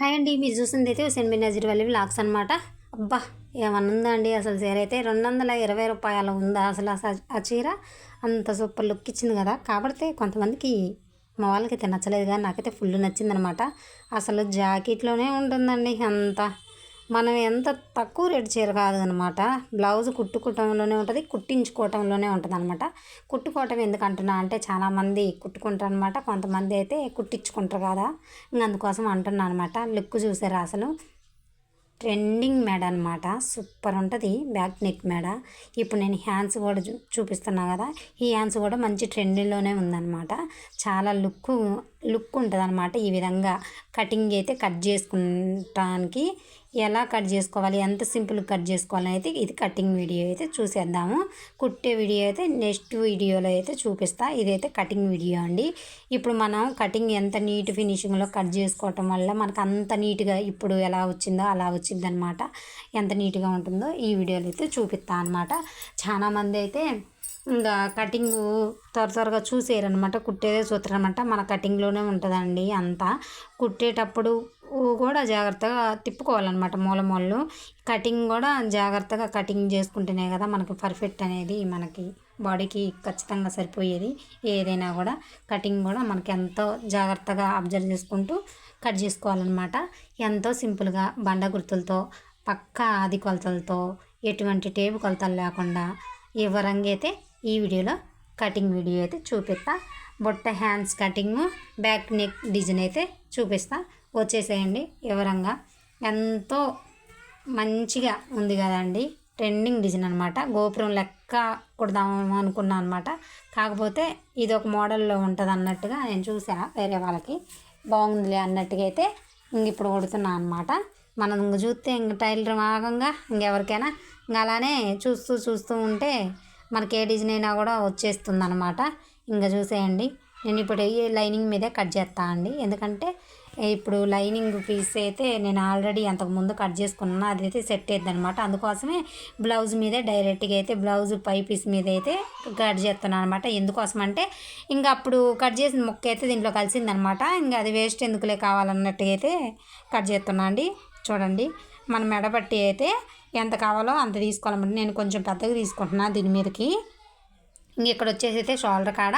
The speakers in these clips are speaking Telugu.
హాయ్ అండి మీరు చూసింది అయితే సెంట్ నజీర్ వెళ్ళి వ్లాగ్స్ అనమాట అబ్బా ఏమన్నా అండి అసలు చీర అయితే రెండు వందల ఇరవై రూపాయల ఉందా? అసలు అస- ఆ చీర? అంత సూపర్ లుక్ ఇచ్చింది కదా. కాబట్టి కొంతమందికి మా వాళ్ళకైతే నచ్చలేదు కానీ నాకైతే ఫుల్ నచ్చిందనమాట అసలు జాకెట్లోనే ఉంటుందండి అంతా. మనం ఎంత తక్కువ రేటు చీర కాదు అనమాట బ్లౌజ్ కుట్టుకోవటంలోనే ఉంటుంది కుట్టించుకోవటంలోనే ఉంటుంది అనమాట కుట్టుకోవటం ఎందుకు అంటున్నా అంటే చాలామంది కుట్టుకుంటారు అనమాట కొంతమంది అయితే కుట్టించుకుంటారు కదా. ఇంక అందుకోసం అంటున్నా అనమాట లుక్ చూసారు అసలు? ట్రెండింగ్ మెడ అనమాట. సూపర్ ఉంటుంది బ్యాక్ నెక్ మెడ. ఇప్పుడు నేను హ్యాండ్స్ కూడా చూపిస్తున్నాను చూపిస్తున్నా కదా. ఈ హ్యాండ్స్ కూడా మంచి ట్రెండింగ్లోనే ఉందన్నమాట చాలా లుక్ లుక్ ఉంటుంది అనమాట ఈ విధంగా. కటింగ్ అయితే కట్ చేసుకుంటానికి ఎలా కట్ చేసుకోవాలి ఎంత సింపుల్ కట్ చేసుకోవాలని అయితే ఇది కటింగ్ వీడియో అయితే చూసేద్దాము. కుట్టే వీడియో అయితే నెక్స్ట్ వీడియోలో అయితే చూపిస్తా. ఇదైతే కటింగ్ వీడియో అండి. ఇప్పుడు మనం కటింగ్ ఎంత నీట్ ఫినిషింగ్లో కట్ చేసుకోవటం వల్ల మనకు అంత నీట్గా ఇప్పుడు ఎలా వచ్చిందో అలా వచ్చింది అనమాట ఎంత నీట్గా ఉంటుందో ఈ వీడియోలో అయితే చూపిస్తా అనమాట చాలామంది అయితే ఇంకా కటింగ్ త్వర త్వరగా చూసేయరనమాట కుట్టేదే చూస్తారనమాట మన కటింగ్లోనే ఉంటుందండి అంతా. కుట్టేటప్పుడు కూడా జాగ్రత్తగా తిప్పుకోవాలన్నమాట మూల మూలలు. కటింగ్ కూడా జాగ్రత్తగా కటింగ్ చేసుకుంటేనే కదా మనకి పర్ఫెక్ట్ అనేది మనకి బాడీకి ఖచ్చితంగా సరిపోయేది. ఏదైనా కూడా కటింగ్ కూడా మనకి ఎంతో జాగ్రత్తగా అబ్జర్వ్ చేసుకుంటూ కట్ చేసుకోవాలన్నమాట. ఎంతో సింపుల్గా బండ గుర్తులతో పక్క ఆది కొలతలతో ఎటువంటి టేపు కొలతలు లేకుండా వివరంగా అయితే ఈ వీడియోలో కటింగ్ వీడియో అయితే చూపిస్తా. Botta hands cutting back neck design అయితే చూపిస్తా. వచ్చేసేయండి వివరంగా. ఎంతో మంచిగా ఉంది కదండి. ట్రెండింగ్ డిజైన్ అనమాట గోపురం లెక్క కుడదాము అనుకున్నాను అనమాట కాకపోతే ఇది ఒక మోడల్లో ఉంటుంది అన్నట్టుగా నేను చూసా వేరే వాళ్ళకి. బాగుందిలే అన్నట్టుగా అయితే ఇంక ఇప్పుడు కుడుతున్నా అనమాట మనం ఇంక చూస్తే ఇంక టైలర్ భాగంగా ఇంకెవరికైనా ఇంక అలానే చూస్తూ చూస్తూ ఉంటే మనకి ఏ డిజైన్ అయినా కూడా వచ్చేస్తుంది అనమాట ఇంకా చూసేయండి. నేను ఇప్పుడు ఈ లైనింగ్ మీదే కట్ చేస్తా అండి. ఎందుకంటే ఇప్పుడు లైనింగ్ పీస్ అయితే నేను ఆల్రెడీ అంతకుముందు కట్ చేసుకున్నాను అదైతే సెట్ అయ్యింది అనమాట అందుకోసమే బ్లౌజ్ మీదే డైరెక్ట్గా అయితే బ్లౌజ్ పై పీస్ మీద అయితే కట్ చేస్తున్నాను అనమాట ఎందుకోసం అంటే ఇంకా అప్పుడు కట్ చేసిన ముక్క అయితే దీంట్లో కలిసిందనమాట ఇంకా అది వేస్ట్ ఎందుకులే కావాలన్నట్టుగా అయితే కట్ చేస్తున్నా అండి. చూడండి మన మెడబట్టి అయితే ఎంత కావాలో అంత తీసుకోవాలన్నమాట. నేను కొంచెం పెద్దగా తీసుకుంటున్నాను దీని మీదకి. ఇంక ఇక్కడ వచ్చేసి అయితే షోల్డర్ కాడ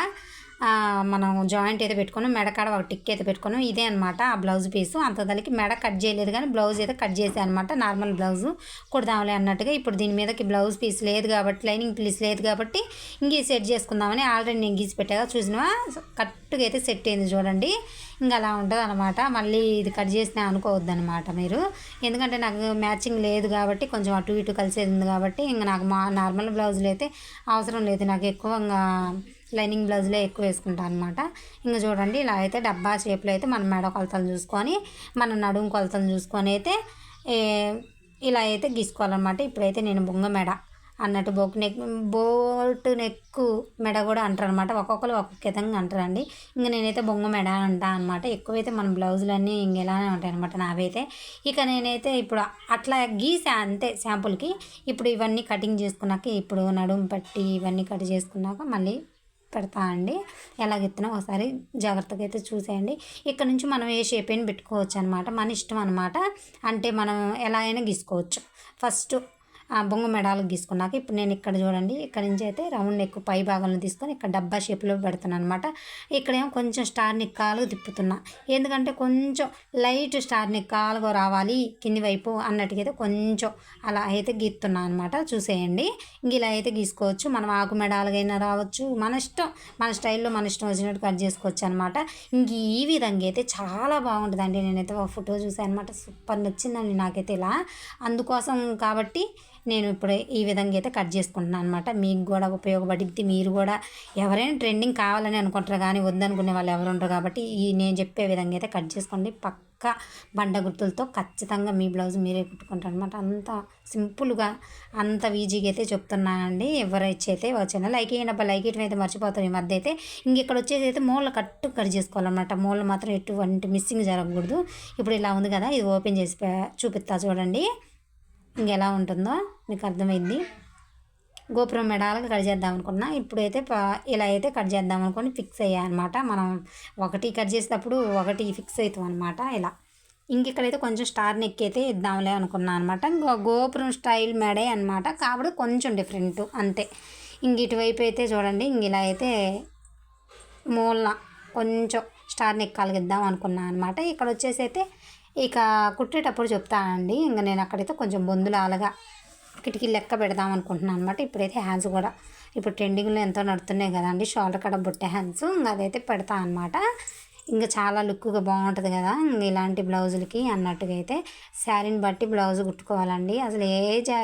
మనం జాయింట్ అయితే పెట్టుకున్నాం మెడకాడ ఒక టిక్ అయితే పెట్టుకున్నాం. ఇదే అనమాట ఆ బ్లౌజ్ పీసు. అంత దానికి మెడ కట్ చేయలేదు కానీ బ్లౌజ్ అయితే కట్ చేసే అనమాట నార్మల్ బ్లౌజ్ కుడదాంలే అన్నట్టుగా ఇప్పుడు దీని మీదకి బ్లౌజ్ పీస్ లేదు కాబట్టి లైనింగ్ పీస్ లేదు కాబట్టి ఇంకే సెట్ చేసుకుందామని ఆల్రెడీ నేను గీసి పెట్టాగా చూసినవా? కరెక్ట్గా అయితే సెట్ అయింది చూడండి. ఇంకా అలా ఉంటుంది అనమాట మళ్ళీ ఇది కట్ చేసినా అనుకోవద్దు అనమాట మీరు. ఎందుకంటే నాకు మ్యాచింగ్ లేదు కాబట్టి కొంచెం అటు ఇటు కలిసేది ఉంది కాబట్టి ఇంకా నాకు మా నార్మల్ బ్లౌజులు అయితే అవసరం లేదు. నాకు ఎక్కువ ఇంకా లైనింగ్ బ్లౌజ్లే ఎక్కువ వేసుకుంటాను అనమాట ఇంకా చూడండి ఇలా అయితే డబ్బా షేప్లో అయితే మన మెడ కొలతలు చూసుకొని మన నడుము కొలతలు చూసుకొని అయితే ఇలా అయితే గీసుకోవాలన్నమాట. ఇప్పుడైతే నేను బొంగ మెడ అన్నట్టు బొక్ నెక్ బోట్ నెక్ మెడ కూడా అంటారు అనమాట ఒక్కొక్కరు ఒక్కొక్క విధంగా అంటారండి. ఇంకా నేనైతే బొంగ మెడ అంటా అనమాట ఎక్కువైతే మన బ్లౌజులన్నీ ఇంక ఇలానే ఉంటాయి అనమాట నావైతే. ఇక నేనైతే ఇప్పుడు అట్లా గీసా అంతే శాంపుల్కి. ఇప్పుడు ఇవన్నీ కటింగ్ చేసుకున్నాక ఇప్పుడు నడుము పట్టి ఇవన్నీ కట్ చేసుకున్నాక మళ్ళీ పెడతా అండి. ఎలా ఒకసారి జాగ్రత్తగా అయితే చూసేయండి. ఇక్కడ నుంచి మనం ఏ షేప్ అయినా పెట్టుకోవచ్చు అనమాట మన ఇష్టం అనమాట అంటే మనం ఎలా అయినా గీసుకోవచ్చు. ఫస్ట్ బొంగు మెడాలు గీసుకున్నాక ఇప్పుడు నేను ఇక్కడ చూడండి ఇక్కడ నుంచి అయితే రౌండ్ నెక్ పై భాగంలో తీసుకొని ఇక్కడ డబ్బా షేప్లో పెడుతున్నాను అనమాట ఇక్కడేమో కొంచెం స్టార్ నిక్కాలుగా తిప్పుతున్నా. ఎందుకంటే కొంచెం లైట్ స్టార్ నిక్కాలుగా రావాలి కింది వైపు అన్నట్టుగా అయితే కొంచెం అలా అయితే గీస్తున్నా అనమాట చూసేయండి. ఇంక ఇలా అయితే గీసుకోవచ్చు. మనం ఆకు మెడాలుగైనా రావచ్చు. మన ఇష్టం మన స్టైల్లో మన ఇష్టం వచ్చినట్టు కట్ చేసుకోవచ్చు అనమాట ఇంక ఈ విధంగా అయితే చాలా బాగుంటుందండి. నేనైతే ఒక ఫోటో చూసాను అనమాట సూపర్ నచ్చిందండి నాకైతే ఇలా. అందుకోసం కాబట్టి నేను ఇప్పుడు ఈ విధంగా అయితే కట్ చేసుకుంటున్నాను అనమాట మీకు కూడా ఉపయోగపడిద్ది. మీరు కూడా ఎవరైనా ట్రెండింగ్ కావాలని అనుకుంటారు కానీ వద్దనుకునే వాళ్ళు ఎవరు ఉండరు కాబట్టి ఈ నేను చెప్పే విధంగా అయితే కట్ చేసుకోండి. పక్క బండ గుర్తులతో ఖచ్చితంగా మీ బ్లౌజ్ మీరే కుట్టుకుంటారు అనమాట అంత సింపుల్గా అంత ఈజీగా అయితే చెప్తున్నానండి. ఎవరైతే అయితే వచ్చిన లైక్ అయినప్పుడు లైక్ ఇయటం అయితే మర్చిపోతారు ఈ మధ్య అయితే. ఇంకెక్కడ వచ్చేసి అయితే మూల కట్టు కట్ చేసుకోవాలన్నమాట. మూల మాత్రం ఎటువంటి మిస్సింగ్ జరగకూడదు. ఇప్పుడు ఇలా ఉంది కదా ఇది ఓపెన్ చేసి చూపిస్తా చూడండి. ఇంకెలా ఉంటుందో మీకు అర్థమైంది? గోపురం మెడాలకు కట్ చేద్దాం అనుకున్నా. ఇప్పుడైతే ఇలా అయితే కట్ చేద్దాం అనుకుని ఫిక్స్ అయ్యా అనమాట మనం ఒకటి కట్ చేసేటప్పుడు ఒకటి ఫిక్స్ అవుతాం అనమాట ఇలా. ఇంక ఇక్కడైతే కొంచెం స్టార్ నెక్ అయితే ఇద్దాంలే అనుకున్నా అనమాట ఇంకో గోపురం స్టైల్ మెడే అనమాట కాబట్టి కొంచెం డిఫరెంట్ అంతే. ఇంక ఇటువైపు అయితే చూడండి ఇంక ఇలా అయితే మూలన కొంచెం స్టార్ నెక్ కలిగిద్దాం అనుకున్నాను అనమాట ఇక్కడ వచ్చేసి అయితే ఇక కుట్టేటప్పుడు చెప్తానండి. ఇంకా నేను అక్కడైతే కొంచెం బొందులాలగా కిటికీ లెక్క పెడదాం అనుకుంటున్నాను అనమాట ఇప్పుడైతే హ్యాండ్స్ కూడా ఇప్పుడు ట్రెండింగ్లో ఎంతో నడుతున్నాయి కదండి. షోల్డర్ కడ బుట్టే హ్యాండ్స్. ఇంకా అదైతే పెడతా అనమాట ఇంకా చాలా లుక్గా బాగుంటుంది కదా ఇలాంటి బ్లౌజులకి అన్నట్టుగా అయితే శారీని బట్టి బ్లౌజ్ కుట్టుకోవాలండి. అసలు ఏ జా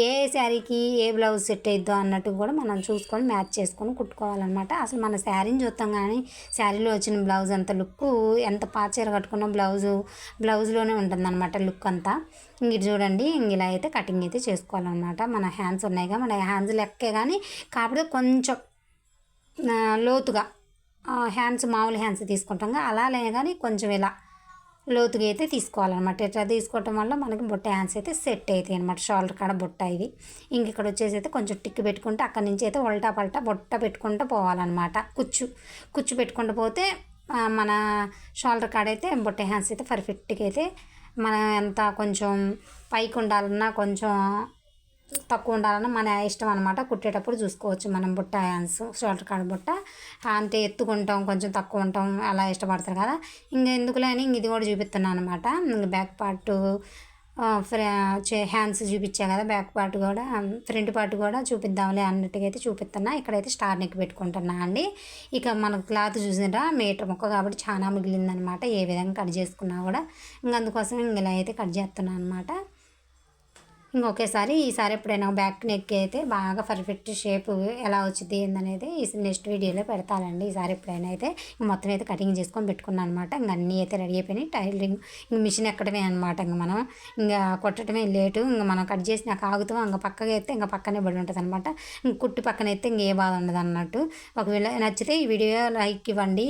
ఏ శారీకి ఏ బ్లౌజ్ సెట్ అయిద్దో అన్నట్టు కూడా మనం చూసుకొని మ్యాచ్ చేసుకొని కుట్టుకోవాలన్నమాట. అసలు మన శారీని చూస్తాం కానీ శారీలో వచ్చిన బ్లౌజ్ అంత లుక్ ఎంత పాచీర కట్టుకున్న బ్లౌజు బ్లౌజ్లోనే ఉంటుందన్నమాట లుక్ అంతా. ఇంక ఇది ఇంక ఇలా అయితే కటింగ్ అయితే చేసుకోవాలన్నమాట. మన హ్యాండ్స్ ఉన్నాయిగా మన హ్యాండ్స్ లెక్కే కానీ కాకపోతే కొంచెం లోతుగా హ్యాండ్స్ మామూలు హ్యాండ్స్ తీసుకుంటాం కదా అలానే కానీ కొంచెం ఇలా లోతుగా అయితే తీసుకోవాలన్నమాట. ఇట్లా తీసుకోవటం వల్ల మనకి బుట్ట హ్యాండ్స్ అయితే సెట్ అవుతాయి అనమాట షోల్డర్ కాడ బుట్ట ఇవి. ఇంక ఇక్కడ వచ్చేసి అయితే కొంచెం టిక్ పెట్టుకుంటే అక్కడి నుంచి అయితే ఉల్టా పల్టా బుట్ట పెట్టుకుంటూ పోవాలన్నమాట. కుచ్చు కుచ్చు పెట్టుకుంటూ పోతే మన షోల్డర్ కాడ అయితే బుట్ట హ్యాండ్స్ అయితే పర్ఫెక్ట్గా అయితే మనం ఎంత కొంచెం పైకి ఉండాలన్నా కొంచెం తక్కువ ఉండాలని మన ఇష్టం అనమాట కుట్టేటప్పుడు చూసుకోవచ్చు మనం బుట్ట హ్యాండ్స్ షోల్డర్ కాడ బుట్ట. అంతే ఎత్తుకుంటాం కొంచెం తక్కువ ఉంటాం అలా ఇష్టపడతారు కదా. ఇంకా ఎందుకులే అని ఇంక ఇది కూడా చూపిస్తున్నాను అనమాట బ్యాక్ పార్ట్ హ్యాండ్స్ చూపించా కదా బ్యాక్ పార్ట్ కూడా ఫ్రంట్ పార్ట్ కూడా చూపిద్దాంలే అన్నట్టుగా అయితే చూపిస్తున్నా. ఇక్కడైతే స్టార్ నెక్ పెట్టుకుంటున్నా అండి. ఇక మన క్లాత్ చూసినరా మీటర్ ముక్క కాబట్టి చాలా మిగిలిందనమాట ఏ విధంగా కట్ చేసుకున్నా కూడా. ఇంక అందుకోసం ఇలా అయితే కట్ చేస్తున్నా అనమాట ఇంకొకేసారి ఈసారి ఎప్పుడైనా బ్యాక్ నెక్ అయితే బాగా పర్ఫెక్ట్ షేప్ ఎలా వచ్చింది ఏందనేది ఈ నెక్స్ట్ వీడియోలో పెడతానండి. ఈసారి ఎప్పుడైనా అయితే మొత్తం అయితే కటింగ్ చేసుకొని పెట్టుకున్నాను అనమాట ఇంక అన్నీ అయితే రెడీ అయిపోయినాయి. టైలరింగ్ ఇంక మిషన్ ఎక్కడమే అనమాట ఇంక మనం ఇంకా కొట్టడమే లేటు ఇంక మనం కట్ చేసి నాకు ఆగుతాం ఇంక పక్కగా అయితే ఇంకా పక్కనే పడి ఉంటుంది అనమాట ఇంక కుట్టి పక్కన అయితే ఇంక ఏ బాధ ఉండదు అన్నట్టు. ఒకవేళ నచ్చితే ఈ వీడియో లైక్ ఇవ్వండి.